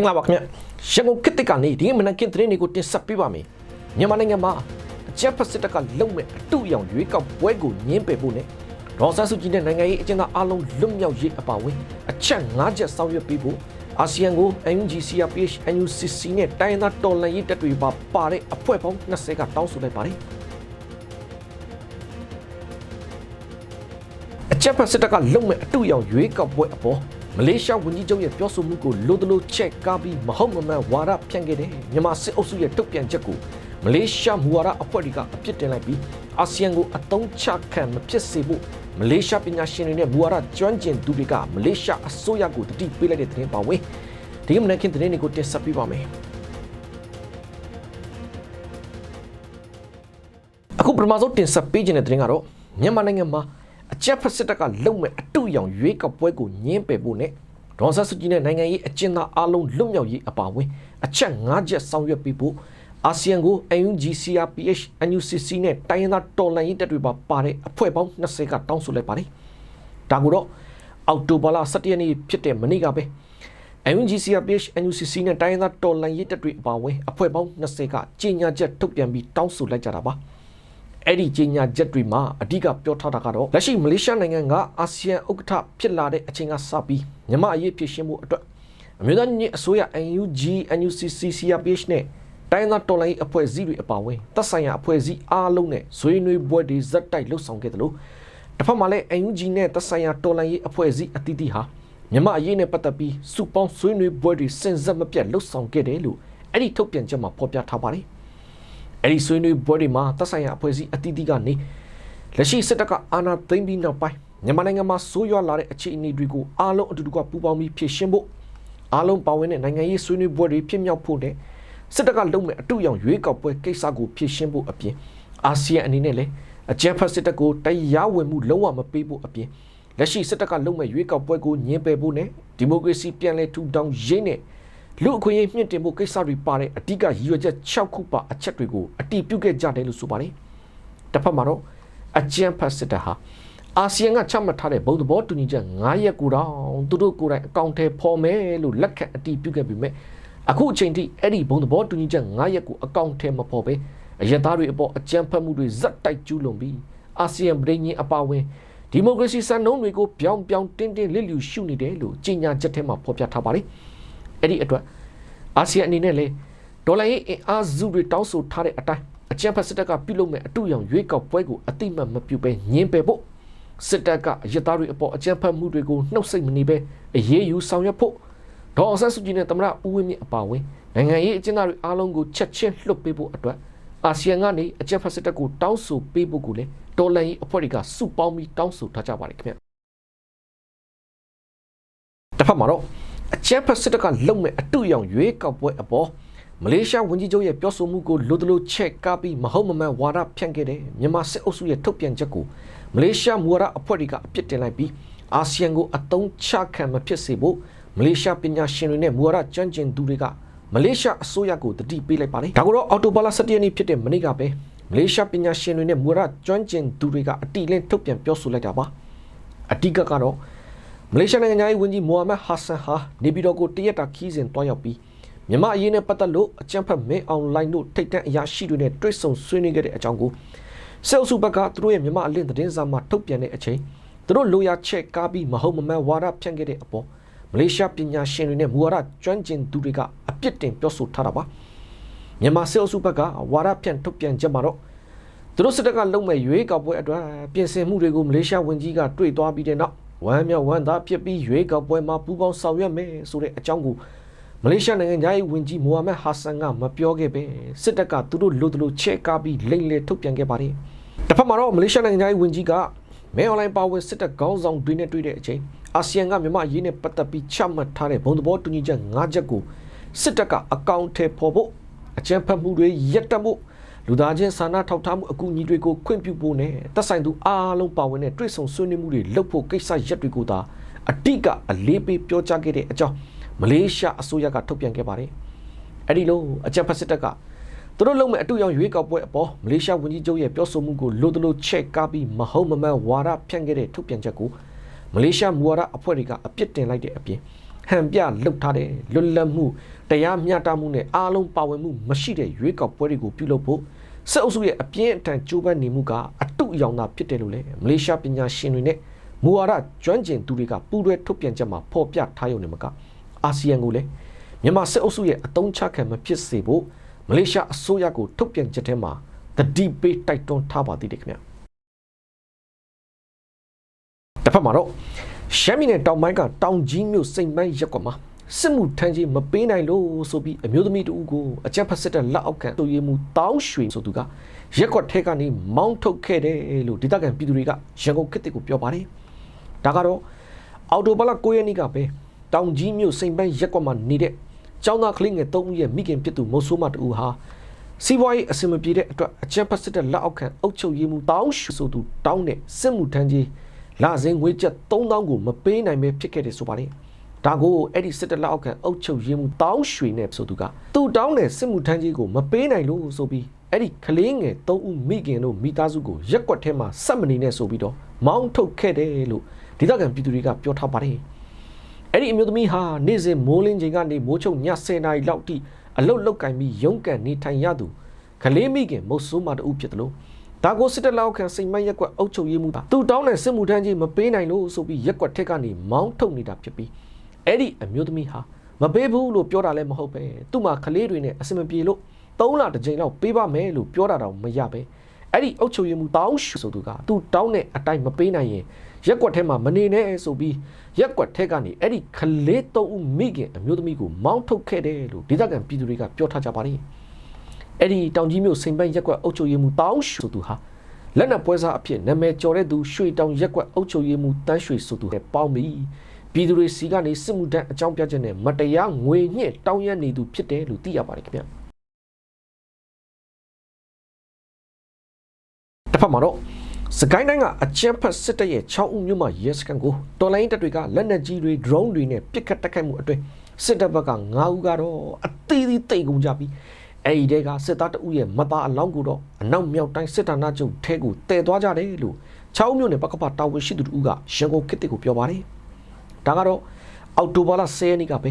င်္ဂလာပါခင်ဗျရန်ကုန်ခေတ်သစ်ကနေဒီမနက်ခင်းသတင်းတွေကိုတင်ဆက်ပေးပါမယ်မြန်မာနိုင်ငံမှာအကြက်ဖက်စစ်တပ်ကလုံမဲ့အတူရောင်ရွေးကောက်ပွဲကိုညှင်းပယ်ဖို့နဲ့ဒေါ်ဆန်းစုကြည်နဲ့နိုင်ငံရေးအကျဉ်းသားအလုံးလွတ်မြောက်ရေးအပါအဝင်အချက်၅ချက်ဆောင်ရွက်ပေးဖို့အာဆီယံကို UNG CRPH NUCC နဲ့တိုင်းရင်းသားတော်လှန်ရေးတပ်တွေပါပါတဲ့အဖွဲ့ပေါင်း20ကတောင်းဆိုလိုက်ပါတယ်အချက်ဖက်စစ်တပ်ကလုံမဲ့အတူရောင်ရွေးကောက်ပွဲအပေါ် မလေးရှားဝန်ကြီးချုပ်ရဲ့ပြောဆိုမှုကိုလိုတလို့ချက်ကားပြီးမဟုတ်မမှန်ဝါဒဖြန့်ခဲ့တဲ့မြန်မာစစ်အုပ်စုရဲ့တုတ်ပြန်ချက်ကိုမလေးရှားမူဝါဒအဖွဲ့တွေကအပြစ်တင်လိုက်ပြီးအာဆီယံကိုအတုံးချခံမဖြစ်စေဖို့မလေးရှားပညာရှင်တွေနဲ့မူဝါဒကျွမ်းကျင်သူတွေကမလေးရှားအစိုးရကိုတတိပေးလိုက်တဲ့သတင်းပါဝင်ဒီကမနက်ခင်းသတင်းတွေကိုတင်ဆက်ပေးပါမယ်အခုပထမဆုံးတင်ဆက်ပေးခြင်းတဲ့သတင်းကတော့မြန်မာနိုင်ငံမှာ အကြက်ဖက်စစ်တပ်ကလုံမဲ့အတူရောင်ရွေးကောက်ပွဲကိုညှင်းပယ်ဖို့နဲ့ဒေါ်ဆတ်စုကြည်နဲ့နိုင်ငံရေးအကျဉ်းသားအလုံးလွတ်မြောက်ရေးအပါအဝင်အချက်၅ချက်ဆောင်ရွက်ပေးဖို့အာဆီယံကို UNG CRPH NUCC နဲ့တိုင်းရင်းသားတော်လှန်ရေးတပ်တွေပါပါတဲ့အဖွဲ့ပေါင်း20ကတောင်းဆိုလိုက်ပါတယ်။ဒါကိုတော့အောက်တိုဘာလ17ရက်နေ့ဖြစ်တဲ့မနေ့ကပဲ UNG CRPH NUCC နဲ့တိုင်းရင်းသားတော်လှန်ရေးတပ်တွေအပါအဝင်အဖွဲ့ပေါင်း20ကကြေညာချက်ထုတ်ပြန်ပြီးတောင်းဆိုလိုက်ကြတာပါ။ အဲ့ဒီကြီးညာချက်တွေမှာအဓိကပြောထားတာကတော့လက်ရှိမလေးရှားနိုင်ငံကအာဆီယံဥက္ကဋ္ဌဖြစ်လာတဲ့အချိန်ကစပြီးမြန်မာအရေးဖြစ်ရှင်းမှုအတွက်အမျိုးသားညီညွတ်အစိုးရ NUG NUCC CRPH နဲ့တိုင်းသားတော်လိုင်းအဖွဲ့အစည်းတွေအပါအဝင်သက်ဆိုင်ရာအဖွဲ့အစည်းအားလုံးနဲ့ဇွေးနွေးပွဲတွေဇက်တိုက်လှုပ်ဆောင်ခဲ့တယ်လို့တစ်ဖက်မှာလည်း NUG နဲ့သက်ဆိုင်ရာတော်လိုင်းအဖွဲ့အစည်းအသီးသီးဟာမြန်မာအရေးနဲ့ပတ်သက်ပြီးစုပေါင်းဆွေးနွေးပွဲတွေစင်စက်မပြတ်လှုပ်ဆောင်ခဲ့တယ်လို့အဲ့ဒီထုတ်ပြန်ချက်မှာဖော်ပြထားပါတယ်။ အဲ့ဒီဆွေးနွေးပွဲတွေမှာသက်ဆိုင်ရာအဖွဲ့အစည်းအသီးသီးကနေလက်ရှိစစ်တပ်ကအာဏာသိမ်းပြီးနောက်ပိုင်းမြန်မာနိုင်ငံမှာဆိုးရွားလာတဲ့အခြေအနေတွေကိုအားလုံးအတူတူကပူးပေါင်းပြီးဖြေရှင်းဖို့အားလုံးပါဝင်တဲ့နိုင်ငံရေးဆွေးနွေးပွဲတွေဖြစ်မြောက်ဖို့နဲ့စစ်တပ်ကလုပ်မဲ့အတူရောင်ရွေးကောက်ပွဲကိစ္စကိုဖြေရှင်းဖို့အပြင်အာဆီယံအနေနဲ့လည်းအကြမ်းဖက်စစ်တပ်ကိုတရားဝင်မှုလုံးဝမပေးဖို့အပြင်လက်ရှိစစ်တပ်ကလုပ်မဲ့ရွေးကောက်ပွဲကိုညှင်းပယ်ဖို့နဲ့ဒီမိုကရေစီပြန်လည်ထူထောင်ရေးနဲ့ လူအခွင့်အရေးမြင့်တင်ဖို့ကိစ္စတွေပါတဲ့အဓိကရည်ရွယ်ချက်6ခုပါအချက်တွေကိုအတီးပြုတ်ခဲ့ကြတယ်လို့ဆိုပါတယ်။တစ်ဖက်မှာတော့အကြံဖတ်စစ်တပ်ဟာအာဆီယံကချမှတ်ထားတဲ့ဘုံသဘောတူညီချက်9ရက်ကိုတော့သူတို့ကိုယ်တိုင်အကောင့်ထဲပေါ်မယ်လို့လက်ခံအတီးပြုတ်ခဲ့ပြီးမြဲအခုအချိန်ထိအဲ့ဒီဘုံသဘောတူညီချက်9ရက်ကိုအကောင့်ထဲမပေါ်ပဲအရသားတွေအပေါ်အကြံဖတ်မှုတွေဇက်တိုက်ကျူးလွန်ပြီးအာဆီယံပြည်ညင်အပါဝင်ဒီမိုကရေစီစံနှုန်းတွေကိုပြောင်းပြောင်းတင်းတင်းလစ်လျူရှုနေတယ်လို့ကြေညာချက်ထဲမှာဖော်ပြထားပါတယ်။ အဲ့ဒီအတွက်အာဆီယံအနေနဲ့လေဒေါ်လာရေးအင်အားစုတွေတောင်းဆိုထားတဲ့အတိုင်းအကြံဖက်စစ်တပ်ကပြုလုပ်မဲ့အတူရောင်ရွေးကောက်ပွဲကိုအတိမတ်မပြုပဲညင်းပယ်ဖို့စစ်တပ်ကအရသားတွေအပေါ်အကြံဖက်မှုတွေကိုနှုတ်ဆက်မနေပဲအရေးယူဆောင်ရွက်ဖို့ဒေါ်အောင်ဆန်းစုကြည်နဲ့သမ္မတဦးဝင်းမြင့်အပါအဝင်နိုင်ငံရေးအကျဉ်းသားတွေအားလုံးကိုချက်ချင်းလွှတ်ပေးဖို့အတွက်အာဆီယံကနေအကြံဖက်စစ်တပ်ကိုတောင်းဆိုပေးဖို့ကိုလည်းဒေါ်လာရေးအဖွဲ့တွေကစုပေါင်းပြီးတောင်းဆိုထားကြပါတယ်ခင်ဗျတစ်ဖက်မှာတော့ အကြမ်းဖက်စစ်တပ်ကလုံမဲ့အတူရောင်ရွေးကောက်ပွဲအပေါ်မလေးရှားဝန်ကြီးချုပ်ရဲ့ပြောဆိုမှုကိုလိုတလို့ချက်ကားပြီးမဟုတ်မမှန်ဝါဒဖြန့်ခဲ့တဲ့မြန်မာစစ်အုပ်စုရဲ့ထုတ်ပြန်ချက်ကိုမလေးရှားမူဝါဒအဖွဲ့တွေကအပြစ်တင်လိုက်ပြီးအာဆီယံကိုအတုံးချခံမဖြစ်စေဖို့မလေးရှားပညာရှင်တွေနဲ့မူဝါဒကျွမ်းကျင်သူတွေကမလေးရှားအစိုးရကိုတတိပေးလိုက်ပါတယ်ဒါကိုတော့အော်တိုဘာလ17ရက်နေ့ဖြစ်တဲ့မနေ့ကပဲမလေးရှားပညာရှင်တွေနဲ့မူဝါဒကျွမ်းကျင်သူတွေကအတိလင်းထုတ်ပြန်ပြောဆိုလိုက်တာပါအတိကကတော့ မလေးရှားနိုင်ငံသားဝန်ကြီးမိုဟာမက်ဟာဆန်ဟာနေပြည်တော်ကိုတရက်တာခီးစဉ်တွားရောက်ပြီးမြန်မာအရေးနဲ့ပတ်သက်လို့အကြံဖတ်မင်းအွန်လိုင်းတို့ထိတ်တန့်အရာရှိတွေနဲ့တွေ့ဆုံဆွေးနွေးခဲ့တဲ့အကြောင်းကိုဆဲအုပ်စုဘက်ကသူတို့ရဲ့မြန်မာအလင်းသတင်းစာမှာထုတ်ပြန်တဲ့အချိန်သူတို့လိုရာချက်ကားပြီးမဟုတ်မမှန်ဝါဒဖြန့်ခဲ့တဲ့အပေါ်မလေးရှားပညာရှင်တွေနဲ့မူဝါဒကျွမ်းကျင်သူတွေကအပြစ်တင်ပြောဆိုထားတာပါမြန်မာဆဲအုပ်စုဘက်ကဝါဒဖြန့်ထုတ်ပြန်ချက်မှာတော့သူတို့စစ်တပ်ကလုံမဲ့ရွေးကောက်ပွဲအတွက်ပြင်ဆင်မှုတွေကိုမလေးရှားဝန်ကြီးကတွေ့သွားပြီးတဲ့နောက် ဝမ်းမြောက်ဝမ်းသာဖြစ်ပြီးရွေးကောက်ပွဲမှာပူးပေါင်းဆောင်ရွက်မယ်ဆိုတဲ့အကြောင်းကိုမလေးရှားနိုင်ငံသားရေးဝန်ကြီးမိုဟာမက်ဟာဆန်ကမပြောခဲ့ပဲစစ်တပ်ကသူတို့လိုသလိုချဲ့ကားပြီးလိမ့်လေထုတ်ပြန်ခဲ့ပါတယ်တစ်ဖက်မှာတော့မလေးရှားနိုင်ငံသားရေးဝန်ကြီးကမဲအွန်လိုင်းပါဝင်စစ်တပ်ခေါင်းဆောင်တွေနဲ့တွေ့တဲ့အချိန်အာဆီယံကမြန်မာအရေးနဲ့ပတ်သက်ပြီးချမှတ်ထားတဲ့ဘုံသဘောတူညီချက်၅ချက်ကိုစစ်တပ်ကအကောင့်ထဲပေါ်ဖို့အကြမ်းဖက်မှုတွေရပ်တန့်ဖို့ လူသားချင်းစာနာထောက်ထားမှုအကူအညီတွေကိုခွင့်ပြုဖို့နဲ့သက်ဆိုင်သူအားလုံးပါဝင်တဲ့တွေ့ဆုံဆွေးနွေးမှုတွေလုပ်ဖို့ကိစ္စရပ်တွေကိုသာအတိကအလေးပေးပြောကြားခဲ့တဲ့အကြောင်းမလေးရှားအစိုးရကထုတ်ပြန်ခဲ့ပါတယ်။အဲ့ဒီလိုအကြံဖက်စစ်တပ်ကသူတို့လုံးမဲ့အတူရောင်ရွေးကောက်ပွဲအပေါ်မလေးရှားဝန်ကြီးချုပ်ရဲ့ပြောဆိုမှုကိုလိုတလိုချက်ကားပြီးမဟုတ်မမှန်ဝါဒဖြန့်ခဲ့တဲ့ထုတ်ပြန်ချက်ကိုမလေးရှားမူဝါဒအဖွဲ့တွေကအပြစ်တင်လိုက်တဲ့အပြင်ဟန်ပြလှုပ်ထားတဲ့လွတ်လပ်မှု တရားမျှတမှုနဲ့အားလုံးပါဝင်မှုမရှိတဲ့ရွေးကောက်ပွဲတွေကိုပြုလုပ်ဖို့စစ်အုပ်စုရဲ့အပြင်းအထန်ကြိုးပမ်းနေမှုကအတုအယောင်သာဖြစ်တယ်လို့လည်းမလေးရှားပညာရှင်တွေနဲ့မူဝါဒကျွမ်းကျင်သူတွေကပူးတွဲထုတ်ပြန်ချက်မှာဖော်ပြထားရုံနဲ့မကအာဆီယံကိုလည်းမြန်မာစစ်အုပ်စုရဲ့အတုံးချခံမဖြစ်စေဖို့မလေးရှားအစိုးရကိုထုတ်ပြန်ချက်ထဲမှာတတိပေးတိုက်တွန်းထားပါသေးတယ်ခင်ဗျာတစ်ဖက်မှာတော့ရှမ်းပြည်နယ်တောင်ပိုင်းကတောင်ကြီးမြို့စိန်ပန်းရက်ကွက်မှာ စစ်မှုထမ်းကြီးမပေးနိုင်လို့ဆိုပြီးအမျိုးသမီးတူကိုအကြက်ဖက်စစ်တဲ့လက်အောက်ခံတူရည်မှုတောင်းရွှေဆိုသူကရက်ကွက်ထဲကနေမောင်းထုတ်ခဲ့တယ်လို့ဒေသခံပြည်သူတွေကရန်ကုန်ခေတ်တစ်ကိုပြောပါတယ်။ဒါကတော့အော်တိုဘလ9ရက်နေ့ကပဲတောင်ကြီးမြို့စိန်ပန်းရက်ကွက်မှာနေတဲ့ကျောင်းသားကလေးငယ်3ဦးရဲ့မိခင်ဖြစ်သူမုတ်ဆိုးမတူဟာစီးပွားရေးအဆင်မပြေတဲ့အတွက်အကြက်ဖက်စစ်တဲ့လက်အောက်ခံအုပ်ချုပ်ရေးမှုတောင်းရွှေဆိုသူတောင်းတဲ့စစ်မှုထမ်းကြီးလာစဉ်ငွေကျပ်3000ကိုမပေးနိုင်ပဲဖြစ်ခဲ့တယ်ဆိုပါတယ်။ ဒါကိုအဲ့ဒီစစ်တပ်လက်အောက်ခံအုပ်ချုပ်ရေးမှုတောင်းရွှေနဲ့ဆိုသူကသူတောင်းတဲ့စစ်မှုထမ်းကြီးကိုမပေးနိုင်လို့ဆိုပြီးအဲ့ဒီကလေးငယ်၃ဦးမိခင်တို့မိသားစုကိုရက်ကွက်ထဲမှာစက်မနေနဲ့ဆိုပြီးတော့မောင်းထုတ်ခဲ့တယ်လို့ဒေသခံပြည်သူတွေကပြောထားပါတယ်။အဲ့ဒီအမျိုးသမီးဟာနေ့စဉ်မိုးလင်းချိန်ကနေမိုးချုပ်ည10နာရီလောက်ထိအလုတ်လောက်ကင်ပြီးရုန်းကန်နေထိုင်ရသူကလေးမိခင်မုတ်ဆိုးမတူဖြစ်တယ်လို့ဒါကိုစစ်တပ်လောက်ခံစိန်မရက်ကွက်အုပ်ချုပ်ရေးမှုသူတောင်းတဲ့စစ်မှုထမ်းကြီးမပေးနိုင်လို့ဆိုပြီးရက်ကွက်ထက်ကနေမောင်းထုတ်နေတာဖြစ်ပြီး အဲ့ဒီအမျိုးသမီးဟာမပေးဘူးလို့ပြောတာလည်းမဟုတ်ပဲသူ့မှာကလေးတွေနဲ့အစမပြေလို့၃လတစ်ကြိမ်လောက်ပေးပါမယ်လို့ပြောတာတော့မရပဲအဲ့ဒီအုပ်ချုပ်ရေးမှုတောင်းရှူဆိုသူကသူတောင်းတဲ့အတိုင်းမပေးနိုင်ရင်ရက်ကွက်ထဲမှာမနေနဲ့ဆိုပြီးရက်ကွက်ထဲကနေအဲ့ဒီကလေး၃ဦးမိခင်အမျိုးသမီးကိုမောင်းထုတ်ခဲ့တယ်လို့ဒေသခံပြည်သူတွေကပြောထားကြပါတယ်အဲ့ဒီတောင်ကြီးမြို့စိန်ပန်းရက်ကွက်အုပ်ချုပ်ရေးမှုတောင်းရှူသူဟာလက်နက်ပွဲစားအဖြစ်နာမည်ကျော်တဲ့သူရွှေတောင်ရက်ကွက်အုပ်ချုပ်ရေးမှုတန်းရွှေဆိုသူနဲ့ပေါင်းပြီး ပြည်သူတွေစီကနေစစ်မှုထမ်းအကြောင်းပြချက်နဲ့မတရားငွေညှစ်တောင်းရနေသူဖြစ်တယ်လို့သိရပါတယ်ခင်ဗျတစ်ဖက်မှာတော့စကိုင်းတိုင်းကအကြမ်းဖက်စစ်တပ်ရဲ့6ဦးမြို့မှာရဲစခန်းကိုတော်လိုင်းတပ်တွေကလက်နက်ကြီးတွေ drone တွေနဲ့ပစ်ခတ်တိုက်ခိုက်မှုအတွင်းစစ်တပ်ဘက်က9ဦးကတော့အသေးသေးတိတ်ကုန်ကြပြီးအဲ့ဒီတဲကစစ်သားတအုပ်ရဲ့မသားအလောင်းကိုတော့အနောက်မြောက်တိုင်းစစ်ဌာနချုပ်ထဲကိုတည်သွားကြတယ်လို့6ဦးမြို့နယ်ပကပတာဝန်ရှိသူတို့ကရန်ကုန်ခေတ်ကိုပြောပါတယ် ဒါကတော့အောက်တိုဘာလ10ရက်နေ့ကပဲ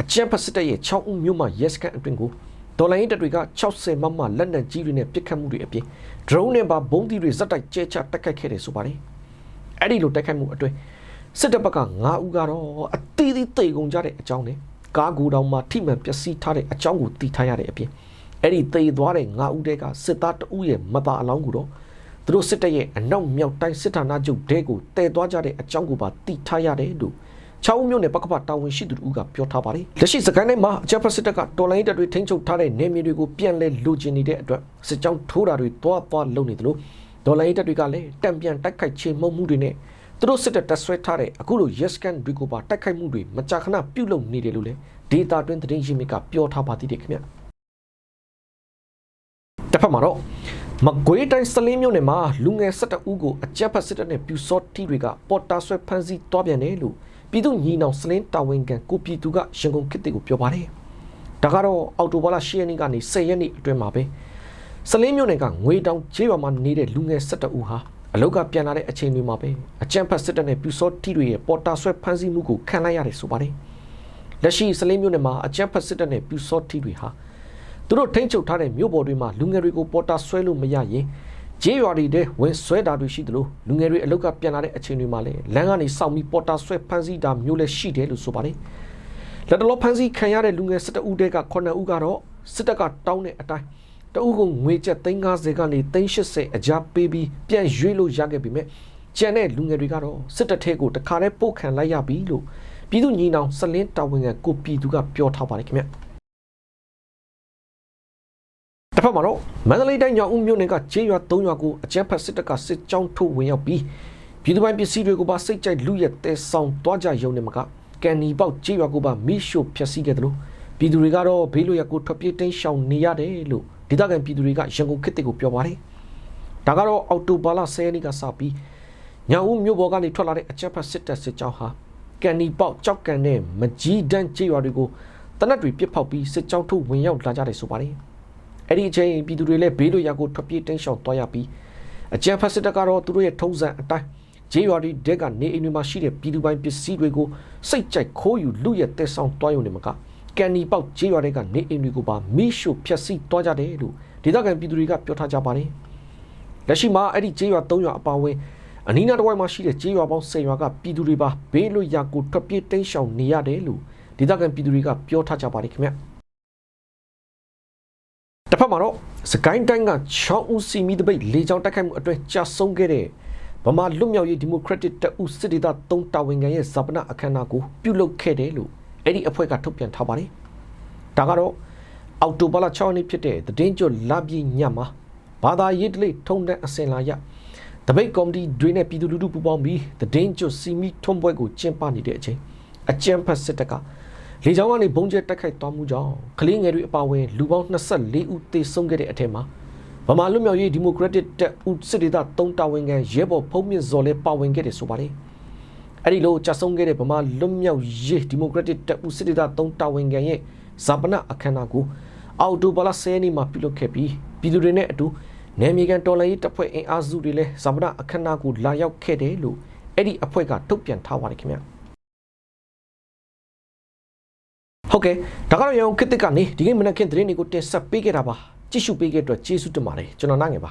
အကြမ်းဖက်စစ်တပ်ရဲ့6ဦးမြို့မှာရဲစခန်းအတွင်းကိုဒေါ်လာရင်းတပ်တွေက60မမလက်နက်ကြီးတွေနဲ့ပစ်ခတ်မှုတွေအပြင် drone နဲ့ပါဘုံးသီးတွေဇက်တိုက်ကျဲချတိုက်ခိုက်ခဲ့တယ်ဆိုပါတယ်။အဲ့ဒီလိုတိုက်ခိုက်မှုအတွင်းစစ်တပ်ဘက်က9ဦးကတော့အသီးသီးတိတ်ကုန်ကြတဲ့အကြောင်းနဲ့ကားကူတောင်မှထိမှန်ပျက်စီးထားတဲ့အကြောင်းကိုသိထားရတဲ့အပြင်အဲ့ဒီတိတ်သွားတဲ့9ဦးတဲကစစ်သားတဦးရဲ့မသားအလောင်းကိုတော့ သူတို့စစ်တပ်ရဲ့အနောက်မြောက်တိုင်းစစ်ဌာနချုပ်တဲကိုတည်သွားကြတဲ့အကြောင်းကိုပါသိထားရတယ်လို့ချောင်းမြို့နယ်ပကပတာဝန်ရှိသူတို့ကပြောထားပါတယ်လက်ရှိစကိုင်းတိုင်းမှာအချက်ဖက်စစ်တပ်ကတော်လိုင်းတပ်တွေထိန်းချုပ်ထားတဲ့နေမြေတွေကိုပြန်လဲလူကျင်နေတဲ့အတွက်စစ်ကြောင်းထိုးတာတွေတွားသွားလုပ်နေတယ်လို့ဒေါ်လာရေးတပ်တွေကလည်းတံပြန်တိုက်ခိုက်ချေမှုန်းမှုတွေနဲ့သူတို့စစ်တပ်တပ်ဆွဲထားတဲ့အခုလို yes can တွေကိုပါတိုက်ခိုက်မှုတွေမကြာခဏပြုလုပ်နေတယ်လို့လည်းဒေတာတွင်းသတင်းရင်းမြစ်ကပြောထားပါသေးတယ်ခင်ဗျတစ်ဖက်မှာတော့ မကွေးတိုင်းစလင်းမြို့နယ်မှာလူငယ်12ဦးကိုအကြက်ဖက်စစ်တပ်နဲ့ပြူစောတီတွေကပေါ်တာဆွဲဖမ်းဆီးတွားပြန်တယ်လို့ပြည်သူညီနောင်စလင်းတာဝန်ခံကိုပြည်သူကရန်ကုန်ခေတ်တွေကိုပြောပါတယ်။ဒါကတော့အော်တိုဘာလ10ရက်နေ့ကနေ10ရက်နေ့အတွင်းမှာပဲစလင်းမြို့နယ်ကငွေတောင်ကျေးရွာမှာနေတဲ့လူငယ်12ဦးဟာအလောက်ကပြန်လာတဲ့အချိန်တွေမှာပဲအကြမ်းဖက်စစ်တပ်နဲ့ပြူစောတီတွေရဲ့ပေါ်တာဆွဲဖမ်းဆီးမှုကိုခံလိုက်ရတယ်ဆိုပါတယ်။လက်ရှိစလင်းမြို့နယ်မှာအကြမ်းဖက်စစ်တပ်နဲ့ပြူစောတီတွေဟာ သူတို့ထိန်းချုပ်ထားတဲ့မြို့ပေါ်တွေမှာလူငယ်တွေကိုပေါ်တာဆွဲလို့မရရင်ဂျေးရွာတွေတဲ့ဝင်ဆွဲတာတွေရှိသလိုလူငယ်တွေအလုတ်ကပြန်လာတဲ့အချိန်တွေမှာလည်းလမ်းကနေစောင့်ပြီးပေါ်တာဆွဲဖမ်းဆီးတာမျိုးလည်းရှိတယ်လို့ဆိုပါတယ်လက်တလောဖမ်းဆီးခံရတဲ့လူငယ်17ဦးတဲက9ဦးကတော့စစ်တပ်ကတောင်းတဲ့အတိုင်းတအုပ်ကငွေကျပ်350ကနေ380အကြပေးပြီးပြန်ရွေးလို့ရခဲ့ပြီမြဲကျန်တဲ့လူငယ်တွေကတော့စစ်တပ်ထဲကိုတခါတည်းပို့ခံလိုက်ရပြီလို့ပြည်သူညီနောင်စလင်းတာဝန်ခံကိုပြည်သူကပြောထားပါတယ်ခင်ဗျ တစ်ဖက်မှာတော့မန္တလေးတိုင်းညောင်ဦးမြို့နယ်ကကျေးရွာ၃ရွာကိုအကြမ်းဖက်စစ်တပ်ကစစ်ကြောင်းထုတ်ဝင်ရောက်ပြီးပြည်သူပိုင်းပစ္စည်းတွေကိုပါစိတ်ကြိုက်လူရဲတဲဆောင်တွားကြရုံနဲ့မကကန်နီပေါက်ကျေးရွာကိုပါမိရှို့ဖျက်ဆီးခဲ့တယ်လို့ပြည်သူတွေကတော့ဘေးလွတ်ရကိုထွက်ပြေးတိမ်းရှောင်နေရတယ်လို့ဒေသခံပြည်သူတွေကရန်ကုန်ခေတ်တစ်ကိုပြောပါတယ်ဒါကတော့အော်တိုဘာလ10ရက်နေ့ကစပြီးညောင်ဦးမြို့ပေါ်ကနေထွက်လာတဲ့အကြမ်းဖက်စစ်တပ်စစ်ကြောင်းဟာကန်နီပေါက်ကြောက်ကန်နဲ့မကြီးတန်းကျေးရွာတွေကိုတနက်တွေပစ်ဖောက်ပြီးစစ်ကြောင်းထုတ်ဝင်ရောက်လာကြတယ်ဆိုပါတယ် အဲ့ဒီအချိန်ပြည်သူတွေလည်းဘေးလွတ်ရာကိုထွက်ပြေးတိမ်းရှောင်သွားရပြီးအကြံဖက်စစ်တပ်ကတော့သူတို့ရဲ့ထုံးစံအတိုင်းဂျေးရွာဒီဒက်ကနေအိမ်တွေမှာရှိတဲ့ပြည်သူပိုင်းပစ္စည်းတွေကိုစိတ်ကြိုက်ခိုးယူလူရဲ့တဲဆောင်တွားရုံနဲ့မကကန်နီပေါက်ဂျေးရွာတွေကနေအိမ်တွေကိုပါမိရှို့ဖျက်ဆီးတွားကြတယ်လို့ဒေသခံပြည်သူတွေကပြောထားကြပါတယ်လက်ရှိမှာအဲ့ဒီဂျေးရွာ၃ရွာအပါအဝင်အနီးနားတစ်ဝိုက်မှာရှိတဲ့ဂျေးရွာပေါင်း၁၀ရွာကပြည်သူတွေပါဘေးလွတ်ရာကိုထွက်ပြေးတိမ်းရှောင်နေရတယ်လို့ဒေသခံပြည်သူတွေကပြောထားကြပါတယ်ခင်ဗျ တစ်ဖက်မှာတော့စကိုင်းတိုင်းက6ဦးစီမီတပိတ်လေကြောင်းတိုက်ခိုက်မှုအတွင်းကြာဆုံးခဲ့တဲ့ဗမာလွတ်မြောက်ရေးဒီမိုကရက်တစ်တပ်ဦးစစ်ဒေသ3တာဝန်ခံရဲ့ဇာပနအခမ်းအနားကိုပြုလုပ်ခဲ့တယ်လို့အဲ့ဒီအဖွဲ့ကထုတ်ပြန်ထားပါတယ်။ဒါကတော့အောက်တိုဘာလ6ရက်နေ့ဖြစ်တဲ့သတင်းကြွလပြည့်ညမှာဘာသာရေးတလိထုံတဲ့အစင်လာရတပိတ်ကော်မတီတွေနဲ့ပြည်သူလူထုပူးပေါင်းပြီးသတင်းကြွစီမီထုံးပွဲကိုကျင်းပနေတဲ့အချိန်အကြမ်းဖက်စစ်တပ်က လေကြောင်းကနေဘုံကျဲတိုက်ခိုက်သွားမှုကြောင့်ကလေးငယ်တွေအပါအဝင်လူပေါင်း24ဦးသေဆုံးခဲ့တဲ့အထက်မှာဗမာလူမျိုးရေးဒီမိုကရက်တစ်တပ်ဦးစစ်ဒေသ၃တာဝန်ခံရဲဘော်ဖုံးမြင့်စော်လည်းပါဝင်ခဲ့တယ်ဆိုပါတယ်။အဲ့ဒီလိုကြာဆုံးခဲ့တဲ့ဗမာလူမျိုးရေးဒီမိုကရက်တစ်တပ်ဦးစစ်ဒေသ၃တာဝန်ခံရဲ့ဇာပနအခမ်းအနားကိုအော်တိုဘလာဆယ်နီမှာပြုလုပ်ခဲ့ပြီးပြည်သူတွေနဲ့အတူနယ်မြေကန်တော်လှန်ရေးတပ်ဖွဲ့အင်အားစုတွေလည်းဇာပနအခမ်းအနားကိုလာရောက်ခဲ့တယ်လို့အဲ့ဒီအဖွဲ့ကထုတ်ပြန်ထားပါတယ်ခင်ဗျာ။ ဟုတ်ကဲ့ဒါကတော့ရအောင်ခေတ်သစ်ကနေဒီကနေ့မနက်ခင်းသတင်းတွေကိုတင်ဆက်ပေးခဲ့တာပါကြည့်ရှုပေးခဲ့တဲ့အတွက်ကျေးဇူးတင်ပါတယ်ကျွန်တော်နိုင်ငယ်ပါ